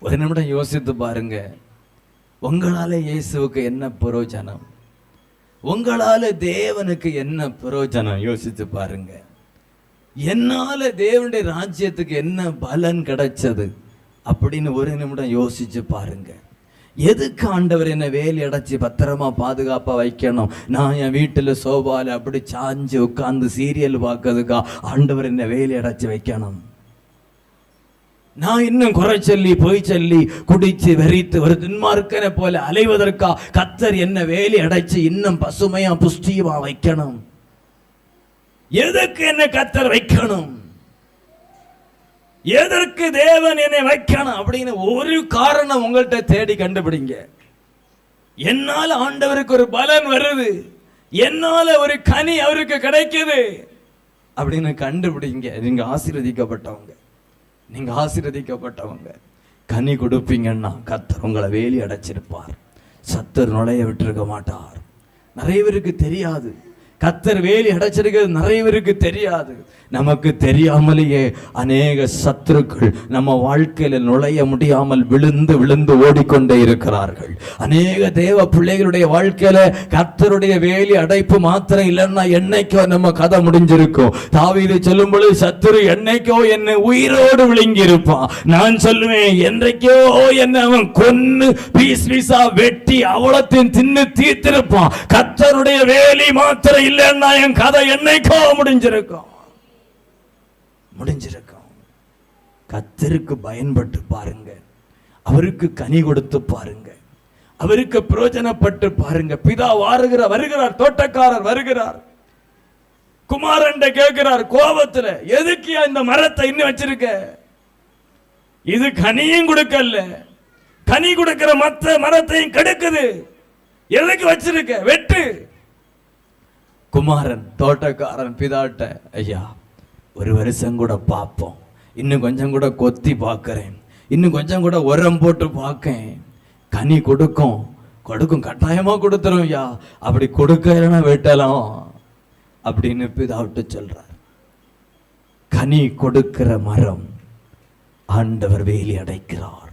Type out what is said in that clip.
ஒரு நிமிடம் யோசித்து பாருங்க. உங்களால் இயேசுவுக்கு என்ன பிரயோஜனம்? உங்களால் தேவனுக்கு என்ன பிரயோஜனம்? யோசித்து பாருங்க. என்னால் தேவனுடைய ராஜ்யத்துக்கு என்ன பலன் கிடைச்சது? அப்படின்னு ஒரு நிமிடம் யோசிச்சு பாருங்க. எதுக்கு ஆண்டவர் என்ன வேலி அடைச்சி பத்திரமா பாதுகாப்பாக வைக்கணும்? நான் என் வீட்டில் சோபாவில் அப்படி சாஞ்சு உட்காந்து சீரியல் பார்க்கறதுக்கா ஆண்டவர் என்ன வேலி அடைச்சி வைக்கணும்? நான் இன்னும் குறை சொல்லி பொய் சொல்லி குடிச்சு வெறித்து ஒரு துன்மார்க்கனை போல அலைவதற்கா கத்தர் என்ன வேலி அடைச்சு இன்னும் பசுமையா புஷ்டியுமா வைக்கணும்? எதற்கு என்ன கத்தர் வைக்கணும்? எதற்கு தேவன் என்னை வைக்கணும் அப்படின்னு ஒரு காரணம் உங்கள்கிட்ட தேடி கண்டுபிடிங்க. என்னால் ஆண்டவருக்கு ஒரு பலன் வருது. என்னால ஒரு கனி அவருக்கு கிடைக்குது. அப்படின்னு கண்டுபிடிங்க. நீங்க ஆசீர்வதிக்கப்பட்டவங்க. நீங்கள் ஆசீர்வதிக்கப்பட்டவங்க. கனி கொடுப்பீங்கன்னா கத்தர் உங்களை வேலி அடைச்சிருப்பார். சத்தர் நுழைய விட்டிருக்க மாட்டார். நிறைய பேருக்கு தெரியாது. கத்தர் வேலி அடைச்சிருக்கிறது நிறைய பேருக்கு தெரியாது. நமக்கு தெரியாமலேயே அநேக சத்துருக்கள் நம்ம வாழ்க்கையில நுழைய முடியாமல் விழுந்து விழுந்து ஓடிக்கொண்டே இருக்கிறார்கள். அநேக தேவ பிள்ளைகளுடைய வாழ்க்கையில கத்தருடைய வேலி அடைப்பு மாத்திரம் இல்லைன்னா என்னைக்கோ நம்ம கதை முடிஞ்சிருக்கும். தாவீது சொல்லும் பொழுது சத்துரு என்னைக்கோ என்னை உயிரோடு விழுங்கி இருப்பான் நான் சொல்லுவேன் என்றைக்கோ என்ன அவன் கொன்னு பீஸ் பீஸா வெட்டி அவலத்தின் தின்னு தீர்த்திருப்பான். கத்தருடைய வேலி மாத்திரம் இல்லைன்னா என் கதை என்னைக்கோ முடிஞ்சிருக்கும். முடிஞ்சிருக்கும். கத்தருக்கு பயன்பட்டு பாருங்க. அவருக்கு கனி கொடுத்து பாருங்க. அவருக்கு பிரயோஜனப்பட்டு பாருங்க. பிதா வாருகிறார் வருகிறார். தோட்டக்காரர் வருகிறார். குமாரன் கேட்கிறார் கோபத்துல எதுக்கு இந்த மரத்தை இன்னும் வச்சிருக்க? இது கனியும் கொடுக்கல கனி கொடுக்கிற மத்த மரத்தையும் கெடுக்குது. எதுக்கு வச்சிருக்க? வெட்டு. குமாரன் தோட்டக்காரன் பிதாட்ட ஐயா ஒரு வருஷம் கூட பார்ப்போம். இன்னும் கொஞ்சம் கூட கொத்தி பார்க்குறேன். இன்னும் கொஞ்சம் கூட உரம் போட்டு பார்க்கேன். கனி கொடுக்கும் கொடுக்கும் கட்டாயமா கொடுத்துரும் ஐயா. அப்படி கொடுக்கலன்னா வெட்டலாம் அப்படின்னு பிதாவிட்டு சொல்கிறார் கனி கொடுக்கிற மரம் ஆண்டவர் வேலி அடைக்கிறார்.